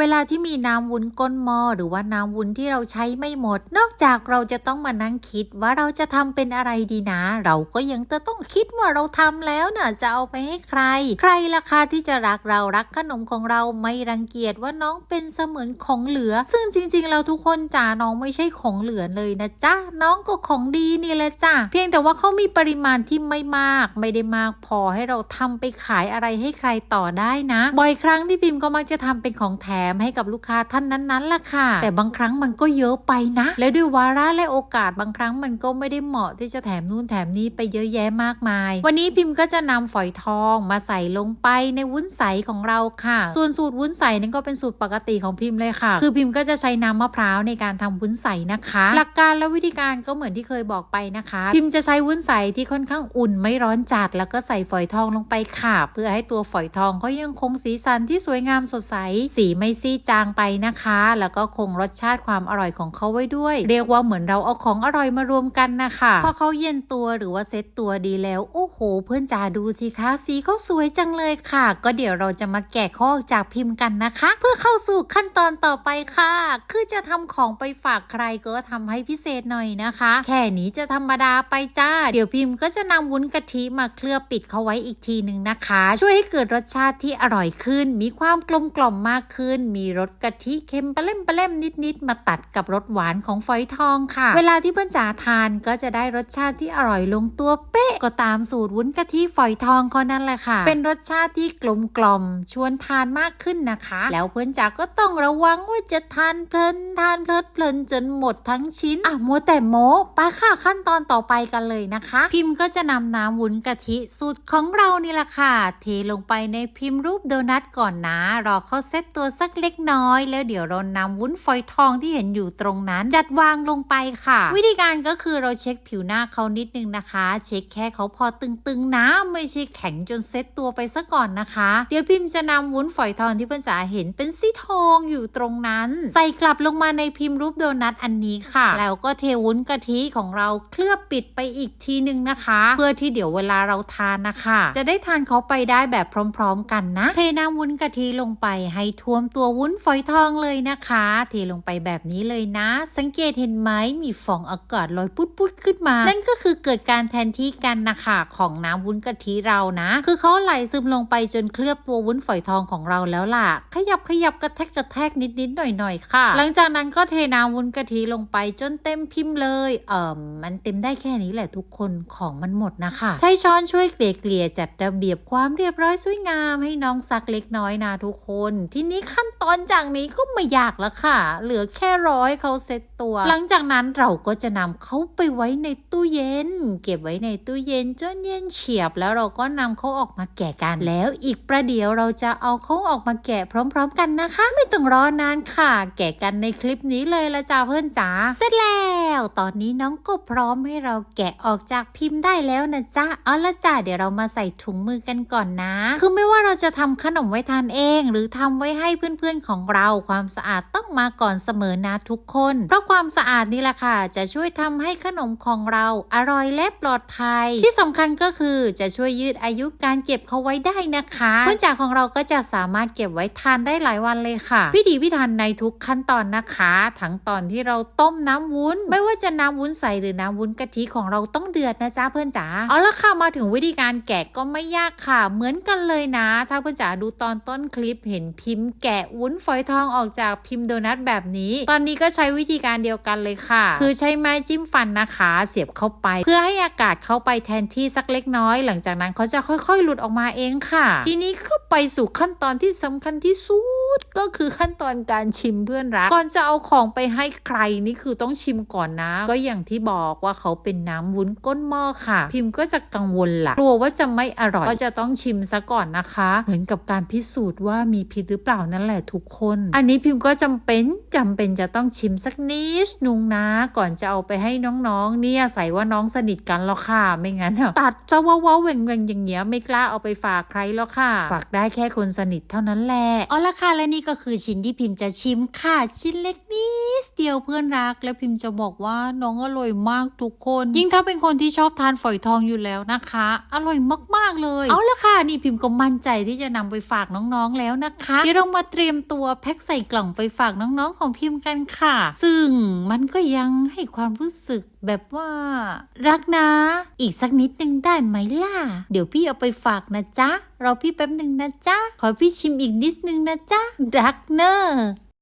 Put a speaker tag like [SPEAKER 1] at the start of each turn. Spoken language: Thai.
[SPEAKER 1] เวลาที่มีน้ำวุ้นก้นหม้อหรือว่าน้ำวุ้นที่เราใช้ไม่หมด นอกจากเราจะต้องมานั่งคิดว่าเราจะทำเป็นอะไรดีนะ เราก็ยังจะต้องคิดว่าเราทำแล้วน่ะจะเอาไปให้ใคร ใครล่ะคะที่จะรักเรารักขนมของเราไม่รังเกียจว่าน้องเป็นเสมือนของเหลือ ซึ่งจริงๆเราทุกคนจ๋าน้องไม่ใช่ของเหลือเลยนะจ๊ะน้องก็ของดีนี่แหละจ้ะเพียงแต่ว่าเขามีปริมาณที่ไม่มาก ไม่ได้มากพอให้เราทำไปขายอะไรให้ใครต่อได้นะ บ่อยครั้งที่พิมพ์ก็มักจะทำเป็นของแถมให้กับลูกค้าท่านนั้นๆล่ะค่ะ แต่บางครั้งมันก็เยอะไปนะ และด้วยวาระและโอกาสบางครั้งมันก็ไม่ได้เหมาะที่จะแถมนู่นแถมนี้ไปเยอะแยะมากมาย วันนี้พิมพ์ก็จะนำฝอยทองมาใส่ลงไปในวุ้นใสของเราค่ะ ส่วนสูตรวุ้นใสนั่นก็เป็นสูตรปกติของพิมพ์เลยค่ะ คือพิมพ์ก็จะใช้น้ำมะพร้าวในการทำวุ้นใสนะคะ หลักการและวิธีการก็เหมือนที่เคยบอกไปนะคะ พิมพ์จะใช้วุ้นใสที่ค่อนข้างอุ่นไม่ร้อนจัด แล้วก็ใส่ฝอยทองลงไปค่ะ เพื่อให้ตัวฝอยทองเขายังคงสีสันที่สวยงามสดใส สีไม่ซีดจางไปนะคะ แล้วก็คงรสชาติความอร่อยของเขาไว้ด้วย เรียกว่าเหมือนเราเอาของอร่อยมารวมกันนะคะพอเขาเย็นตัวหรือว่าเซ็ตตัวดีแล้ว โอ้โห เพื่อนจ๋าดูสิคะสีเขาสวยจังเลยค่ะ ก็เดี๋ยวเราจะมาแกะข้อจากพิมพ์กันนะคะ เพื่อเข้าสู่ขั้นตอนต่อไปค่ะ คือจะทำของไปฝากใครก็ทำให้พิเศษหน่อยนะคะ แค่นี้จะธรรมดาไปจ้า เดี๋ยวพิมพ์ก็จะนำวุ้นกะทิมาเคลือบปิดเขาไว้อีกทีหนึ่งนะคะ ช่วยให้เกิดรสชาติที่อร่อยขึ้น มีความกลมกล่อมมากขึ้นมีรสกะทิเค็มปลาเล่มปลาเล่มนิดๆมาตัดกับรสหวานของฝอยทองค่ะ เวลาที่เพื่อนจ๋าทานก็จะได้รสชาติที่อร่อยลงตัวเป๊ะก็ตามสูตรวุ้นกะทิฝอยทองเขานั่นแหละค่ะ เป็นรสชาติที่กลมกล่อมชวนทานมากขึ้นนะคะ แล้วเพื่อนจ๋าก็ต้องระวังว่าจะทานเพลินทานเพลิดเพลินจนหมดทั้งชิ้นอะมัวแต่โม้ไปค่ะขั้นตอนต่อไปกันเลยนะคะ พิมพ์ก็จะนำน้ำวุ้นกะทิสูตรของเรานี่แหละค่ะเทลงไปในพิมพ์รูปโดนัทก่อนนะรอเขาเซตตัวสักเล็กน้อย แล้วเดี๋ยวเรานำวุ้นฝอยทองที่เห็นอยู่ตรงนั้น จัดวางลงไปค่ะ วิธีการก็คือเราเช็คผิวหน้าเขานิดนึงนะคะ เช็คแค่เขาพอตึงๆนะไม่ใช่แข็งจนเซตตัวไปซะก่อนนะคะ เดี๋ยวพิมพ์จะนำวุ้นฝอยทองที่เพื่อนจ๋าเห็นเป็นสีทองอยู่ตรงนั้น ใส่กลับลงมาในพิมพ์รูปโดนัทอันนี้ค่ะ แล้วก็เทวุ้นกะทิของเราเคลือบปิดไปอีกทีนึงนะคะ เพื่อที่เดี๋ยวเวลาเราทานนะคะ จะได้ทานเขาไปได้แบบพร้อม ๆ กันนะ เทน้ำวุ้นกะทิลงไปให้ท่วมตัวัววุ้นฝอยทองเลยนะคะ เทลงไปแบบนี้เลยนะ สังเกตเห็นไหมมีฟองอากาศลอยปุดๆขึ้นมา นั่นก็คือเกิดการแทนที่กันนะคะของน้ำวุ้นกะทิเรานะ คือเขาไหลซึมลงไปจนเคลือบตัววุ้นฝอยทองของเราแล้วล่ะ ขยับขยับกระแทกกระแทกนิดๆหน่อยๆค่ะ หลังจากนั้นก็เทน้ำวุ้นกะทิลงไปจนเต็มพิมพ์เลย เอ่อมันเต็มได้แค่นี้แหละทุกคนของมันหมดนะคะ ใช้ช้อนช่วยเกลี่ยเกลี่ยจัดระเบียบความเรียบร้อยสวยงามให้น้องซักเล็กน้อยนะทุกคน ทีนี้ขั้น ตอนจากนี้ก็ไม่ยากแล้วค่ะ เหลือแค่ร้อยเขาเซ็ตตัว หลังจากนั้นเราก็จะนำเขาไปไว้ในตู้เย็น เก็บไว้ในตู้เย็นจนเย็นเฉียบ แล้วเราก็นำเขาออกมาแกะกัน แล้วอีกประเดี๋ยวเราจะเอาเขาออกมาแกะพร้อม ๆ กันนะคะ ไม่ต้องรอนานค่ะ แกะกันในคลิปนี้เลยละจ้าเพื่อนจ๋าเสร็จแล้วตอนนี้น้องก็พร้อมให้เราแกะออกจากพิมพ์ได้แล้วนะจ๊ะเอาละจ้าเดี๋ยวเรามาใส่ถุงมือกันก่อนนะ คือไม่ว่าเราจะทำขนมไว้ทานเอง หรือทำไว้ให้เพื่อนๆของเราความสะอาดต้องมาก่อนเสมอนะทุกคน เพราะความสะอาดนี่แหละค่ะ จะช่วยทำให้ขนมของเราอร่อยและปลอดภัย ที่สำคัญก็คือจะช่วยยืดอายุการเก็บเขาไว้ได้นะคะเพื่อนจากของเราก็จะสามารถเก็บไว้ทานได้หลายวันเลยค่ะพิถีพิถันในทุกขั้นตอนนะคะ ทั้งตอนที่เราต้มน้ำวุ้น ไม่ว่าจะน้ำวุ้นใสหรือน้ำวุ้นกะทิของเราต้องเดือดนะจ๊ะเพื่อนจ๋าเอาละค่ะมาถึงวิธีการแกะก็ไม่ยากค่ะ เหมือนกันเลยนะ ถ้าเพื่อนจ๋าดูตอนต้นคลิปเห็นพิมพ์แกะวุ้นฝอยทองออกจากพิมพ์โดนัทแบบนี้ ตอนนี้ก็ใช้วิธีการเดียวกันเลยค่ะ คือใช้ไม้จิ้มฟันนะคะ เสียบเข้าไป เพื่อให้อากาศเข้าไปแทนที่สักเล็กน้อย หลังจากนั้นเขาจะค่อยๆ หลุดออกมาเองค่ะ ทีนี้ก็ไปสู่ขั้นตอนที่สำคัญที่สุดก็คือขั้นตอนการชิมเพื่อนรัก ก่อนจะเอาของไปให้ใครนี่คือต้องชิมก่อนนะ ก็อย่างที่บอกว่าเขาเป็นน้ำวุ้นก้นหม้อค่ะ พิมพ์ก็จะกังวลละกลัวว่าจะไม่อร่อย ก็จะต้องชิมซะก่อนนะคะ เหมือนกับการพิสูจน์ว่ามีพิษหรือเปล่านั่นแหละทุกคน อันนี้พิมพ์ก็จำเป็นจำเป็นจะต้องชิมสักนิดนึงนะ ก่อนจะเอาไปให้น้องๆ เนี่ยใส่ว่าน้องสนิทกันแล้วค่ะ ไม่งั้นตัดจะว้าวๆแหว่งๆอย่างเงี้ยไม่กล้าเอาไปฝากใครแล้วค่ะ ฝากได้แค่คนสนิทเท่านั้นแหละเอาละค่ะและนี่ก็คือชิ้นที่พิมพ์จะชิมค่ะ ชิ้นเล็กนิดเดียวเพื่อนรัก แล้วพิมพ์จะบอกว่าน้องอร่อยมากทุกคน ยิ่งถ้าเป็นคนที่ชอบทานฝอยทองอยู่แล้วนะคะ อร่อยมากๆเลย เอาละค่ะ นี่พิมพ์ก็มั่นใจที่จะนำไปฝากน้องๆแล้วนะคะเดี๋ยวเรามาเตรียมรียมตัวแพ็คใส่กล่องไปฝากน้องๆของพิมพ์กันค่ะ ซึ่งมันก็ยังให้ความรู้สึกแบบว่ารักนะ อีกสักนิดนึงได้ไหมล่ะ เดี๋ยวพี่เอาไปฝากนะจ๊ะรอพี่แป๊บหนึ่งนะจ๊ะ ขอพี่ชิมอีกนิดนึงนะจ๊ะ รักเนอะ